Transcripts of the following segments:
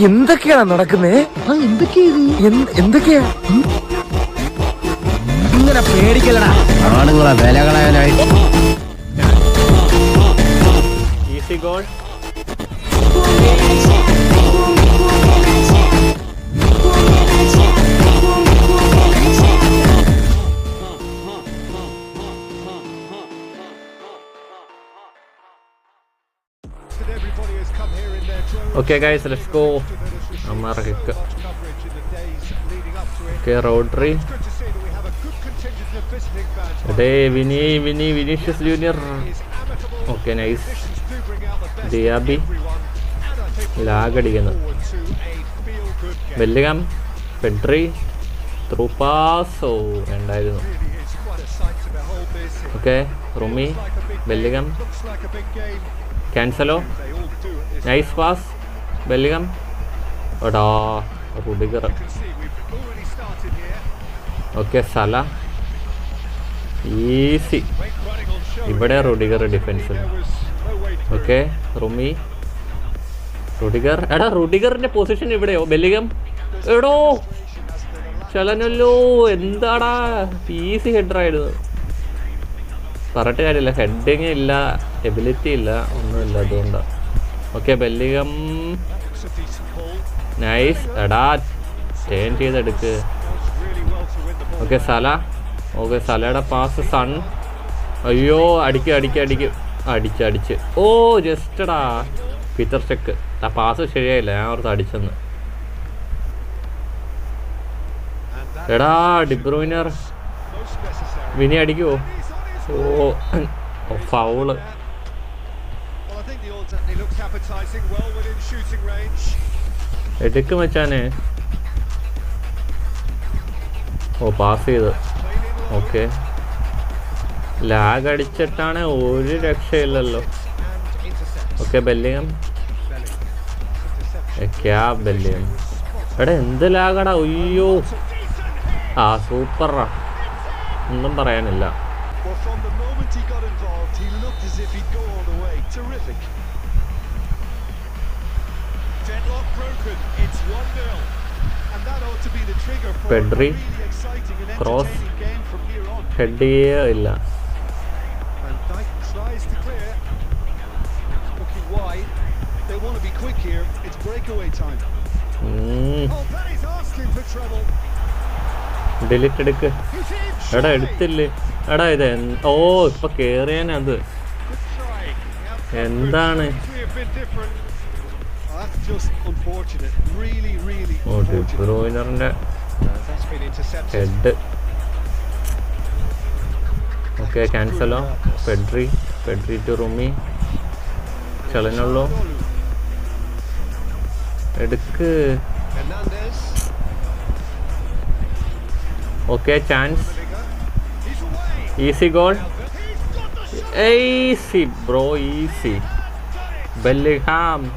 എന്തൊക്കെയാണ് നടക്കുന്നേ? ആ എന്തൊക്കെയാ ഇത്? എന്ത്- എന്തൊക്കെയാ? ഇങ്ങനെ പേടിക്കലടാ ആളുകളെ വില കളയാനായിട്ട് easy goal okay guys let's go അമ്മറക്ക് okay Rodri അതെ Vini Vini Vinicius junior okay nice Diaby ലാഗടിക്കുന്നു Bellingham Pedri ത്രൂപാസോ ഉണ്ടായിരുന്നു. Okay റുമി Bellingham Cancelo nice pass Bellingham എടാ റുഡിഗർ ഓക്കെ സല ഈസി ഇവിടെ റുഡിഗർ ഡിഫൻസിൽ ഓക്കെ റുമി റുഡിഗർ എടാ റുഡിഗറിന്റെ പൊസിഷൻ ഇവിടെയോ? ബെല്ലിഗം എടോ. ചലനല്ലോ. എന്താടാ? ഈസി ഹെഡറായിരുന്നു പറഞ്ഞിട്ട് കാര്യമില്ല. ഹെഡിങ് ഇല്ല. എബിലിറ്റി ഇല്ല ഒന്നുമില്ല അതുകൊണ്ടാണ് ഓക്കെ ബെല്ലികം നൈസ് എടാ ടേൺ ചെയ്തെടുക്ക്. ഓക്കെ സല ഓക്കെ സലയുടെ പാസ് സൺ അയ്യോ അടിക്ക് അടിക്ക് അടിക്ക്. അടിച്ച് അടിച്ച്. ഓ ജസ്റ്റടാ പിറ്റർ ചെക്ക് ആ പാസ് ശരിയായില്ല ഞാൻ ഓർത്ത് അടിച്ചെന്ന്. എടാ ഡിബ്രോയിനർ വിനി അടിക്കുവോ? ഓ ഓ ഫൗൾ എടുക്ക് മച്ചാനെ. ഓ പാസ് ചെയ്ത്. ഓക്കെ ലാഗ് അടിച്ചിട്ടാണ് ഒരു രക്ഷയില്ലല്ലോ. ഓക്കെ ബെല്ലിയം ക്യാ ബെല്ലിയം എടാ എന്ത് ലാഗടാ അയ്യോ. ആ സൂപ്പറാ ഒന്നും പറയാനില്ല. Well, from the moment he got involved, he looked as if he'd go all the way. Terrific. Deadlock broken. It's 1-0. And that ought to be the trigger for Pedri. a really exciting and Cross. entertaining game from here on. Head ചെയ്യേ ഇല്ല And Dyke tries to clear. Looking wide. They want to be quick here. It's breakaway time. ഉം, Oh, Penny's asking for trouble. Delete എടുക്ക് He's in. എടാ surely. എടുത്തില്ലേ എടാ ഇത് ഓ ഇപ്പൊ കേറിയാനാ അത്. എന്താണ്? Head. Okay Cancelo. Pedri Pedri to റൂമി. ചെളിനുള്ളു. എടുക്ക്. Okay chance. Easy goal. Easy, bro. Easy. Bellingham.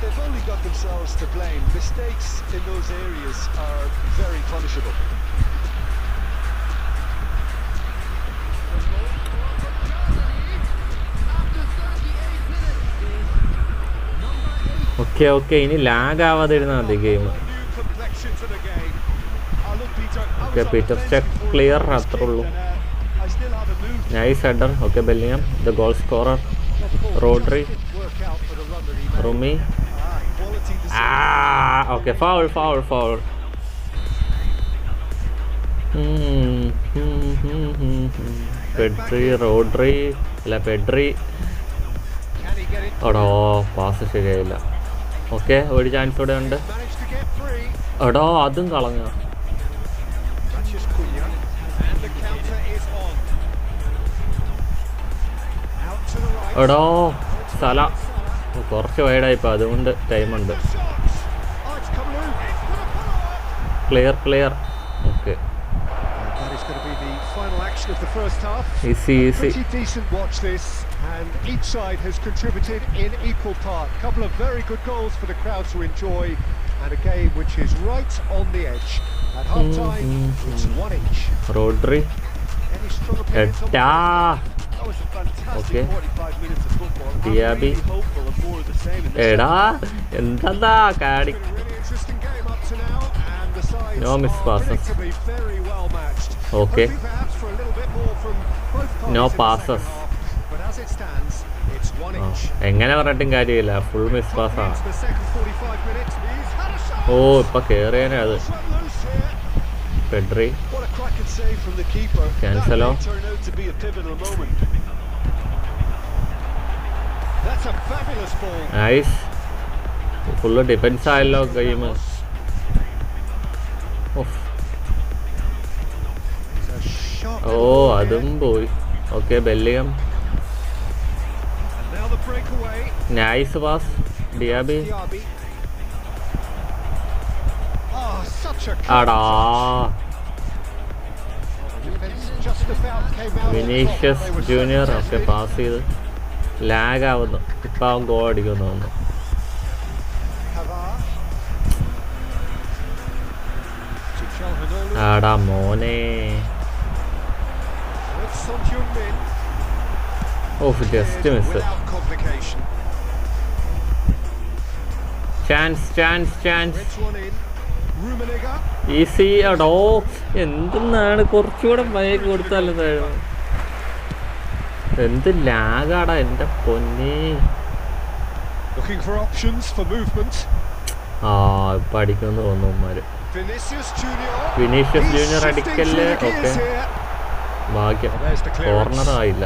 they've only got themselves to blame. Mistakes in those areas are very punishable. Okay okay ഇനി ലാഗ് ആവാതെ മതി game. Uh, check before clear, the അത്രേ ഉള്ളൂ. uh. Nice header okay Bellingham the goal scorer made. റുമി Ah, okay foul foul foul Pedri Rodri അല്ല Pedri? എടോ pass ശരിയായില്ല okay ഒരു ചാൻസ് ഇവിടെ ഉണ്ട്. എടോ അതും കളഞ്ഞ. എടോ സ്ഥല. കുറച്ച് വൈഡായിപ്പോ അതുകൊണ്ട് ടൈമുണ്ട് clear clear final action of the first half. Easy easy Pretty decent watch this, and each side has contributed in equal part. Couple of very good goals for the crowd to enjoy, and a game which is right on the edge. At half time, it's one each. Rodri Any strong opinions on എട്ടാ That was a fantastic Okay. 45 minutes of football. I'm Diaby. really hopeful of more of the same in this എടാ എന്താ കാടി No passes. Okay. ആ, each. എങ്ങനെ പറഞ്ഞിട്ടും കാര്യമില്ല full miss പാസ്സാണ് Into the second 45 minutes, he's had a shot. ഓ ഇപ്പൊ കേറിയനെ അത് fabulous ball. Nice full defence ആയല്ലോ ഗെയിം ഓ അതും പോയി. Okay Bellingham nice was Diaby അടാ വിനീഷ്യസ് ജൂനിയർ ഒക്കെ പാസ് ചെയ്ത് ലാഗ് ആവുന്നു. ഇപ്പം ഗോ അടിക്കുന്നു ടാടാ മോനെ off just miss chance chance chance easy അടോ എന്തെന്നാണ്? കുറച്ചുകൂടെ മയ കൊടുത്താലും എന്ത് ലാഗാടാ എന്റെ പൊന്നി. ആ ഇപ്പൊ അടിക്കുമെന്ന് തോന്നുന്നു വിനീഷ്യസ് He's ജൂനിയർ shifting അടിക്കല്ലേ through the okay gears here. ഭാഗ്യം There's the clearance. കോർണർ ആയില്ല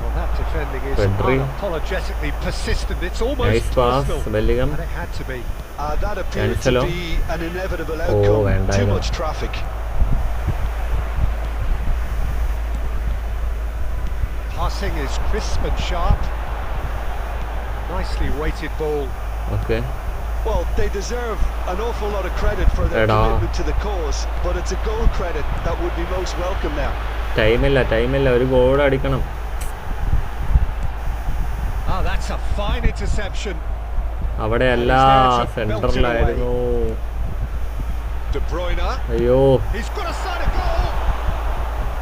Well, that defending is Pedri. unapologetically persistent. It's almost nice pass personal. ബെല്ലികം And it had to be. Uh, that appeared Cancelo. to be an inevitable Oh, outcome. and I Too know. much traffic. Passing is crisp and sharp. Nicely weighted ball. Okay Well, they deserve an awful lot of credit for their Eda. commitment to the cause, but it's a goal credit that would be most welcome now. ടൈമില്ല ടൈമില്ല ഒരു goal അടിക്കണം Ah, that's a fine interception. അവിടെ അല്ല സെൻട്രലായിരുന്നു De Bruyne. അയ്യോ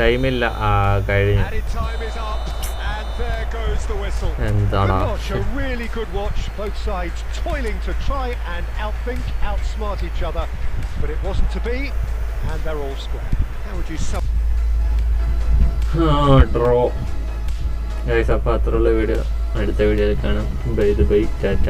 ടൈമില്ല ആ കഴിഞ്ഞു Added time is up. And there goes the whistle. Good എന്താടാ watch, a really good watch. Both sides toiling to try and outthink, outsmart each other. But it wasn't to be, and they're all square. How would you sum draw guys അപ്പോൾ അത്രയുള്ള video അടുത്ത വീഡിയോയിൽ കാണാം bye bye Tata